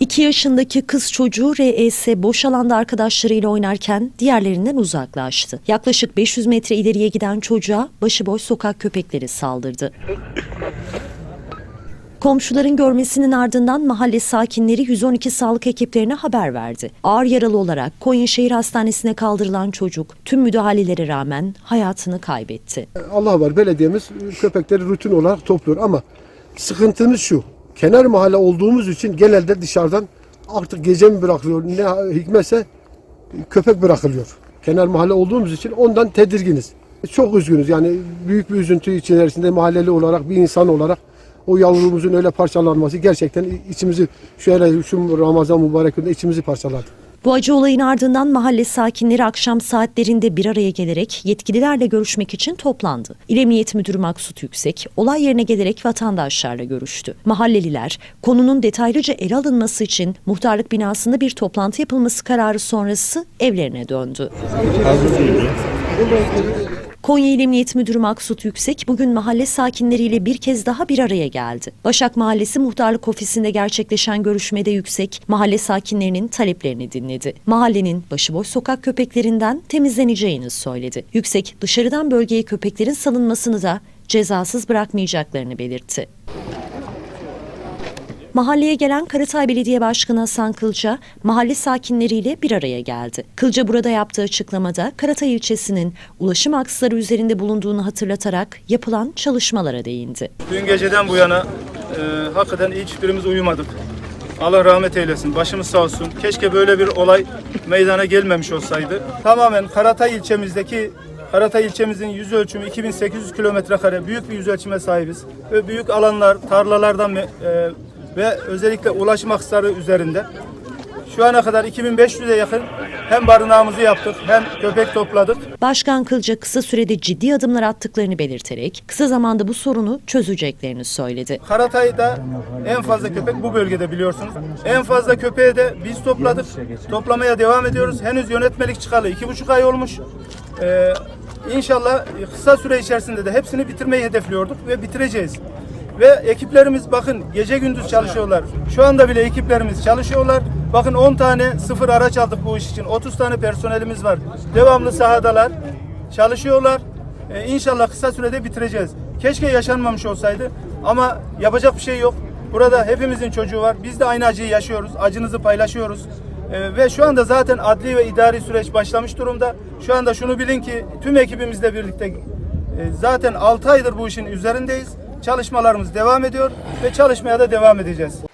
2 yaşındaki kız çocuğu RES boş alanda arkadaşlarıyla oynarken diğerlerinden uzaklaştı. Yaklaşık 500 metre ileriye giden çocuğa başıboş sokak köpekleri saldırdı. Komşuların görmesinin ardından mahalle sakinleri 112 sağlık ekiplerine haber verdi. Ağır yaralı olarak Konya Şehir Hastanesi'ne kaldırılan çocuk tüm müdahalelere rağmen hayatını kaybetti. Allah var belediyemiz köpekleri rutin olarak topluyor ama sıkıntımız şu. Kenar mahalle olduğumuz için genelde dışarıdan artık gece mi bırakılıyor ne hikmetse köpek bırakılıyor. Kenar mahalle olduğumuz için ondan tedirginiz. Çok üzgünüz yani büyük bir üzüntü içerisinde mahalleli olarak bir insan olarak o yavrumuzun öyle parçalanması gerçekten içimizi şöyle şu Ramazan mübarek içimizi parçaladı. Bu acı olayın ardından mahalle sakinleri akşam saatlerinde bir araya gelerek yetkililerle görüşmek için toplandı. İl Emniyet Müdürü Maksut Yüksek olay yerine gelerek vatandaşlarla görüştü. Mahalleliler konunun detaylıca ele alınması için muhtarlık binasında bir toplantı yapılması kararı sonrası evlerine döndü. Konya İl Emniyet Müdürü Maksut Yüksek bugün mahalle sakinleriyle bir kez daha bir araya geldi. Başak Mahallesi Muhtarlık Ofisi'nde gerçekleşen görüşmede Yüksek mahalle sakinlerinin taleplerini dinledi. Mahallenin başıboş sokak köpeklerinden temizleneceğini söyledi. Yüksek dışarıdan bölgeye köpeklerin salınmasını da cezasız bırakmayacaklarını belirtti. Mahalleye gelen Karatay Belediye Başkanı Hasan Kılca, mahalle sakinleriyle bir araya geldi. Kılca burada yaptığı açıklamada Karatay ilçesinin ulaşım aksları üzerinde bulunduğunu hatırlatarak yapılan çalışmalara değindi. Dün geceden bu yana e, hakikaten hiçbirimiz uyumadık. Allah rahmet eylesin, başımız sağ olsun. Keşke böyle bir olay meydana gelmemiş olsaydı. Tamamen Karatay ilçemizdeki Karatay ilçemizin yüz ölçümü 2800 kilometre kare büyük bir yüz ölçüme sahibiz. Ve büyük alanlar, tarlalardan e, ve özellikle ulaşım aksları üzerinde. Şu ana kadar 2500'e yakın hem barınağımızı yaptık hem köpek topladık. Başkan Kılca kısa sürede ciddi adımlar attıklarını belirterek kısa zamanda bu sorunu çözeceklerini söyledi. Karatay'da en fazla köpek bu bölgede biliyorsunuz. En fazla köpeği de biz topladık. Toplamaya devam ediyoruz. Henüz yönetmelik çıkalı iki buçuk ay olmuş. Ee, inşallah kısa süre içerisinde de hepsini bitirmeyi hedefliyorduk ve bitireceğiz. Ve ekiplerimiz bakın gece gündüz çalışıyorlar. Şu anda bile ekiplerimiz çalışıyorlar. Bakın 10 tane sıfır araç aldık bu iş için. 30 tane personelimiz var. Devamlı sahadalar. Çalışıyorlar. Ee, inşallah kısa sürede bitireceğiz. Keşke yaşanmamış olsaydı ama yapacak bir şey yok. Burada hepimizin çocuğu var. Biz de aynı acıyı yaşıyoruz. Acınızı paylaşıyoruz. Ee, ve şu anda zaten adli ve idari süreç başlamış durumda. Şu anda şunu bilin ki tüm ekibimizle birlikte e, zaten 6 aydır bu işin üzerindeyiz. Çalışmalarımız devam ediyor ve çalışmaya da devam edeceğiz.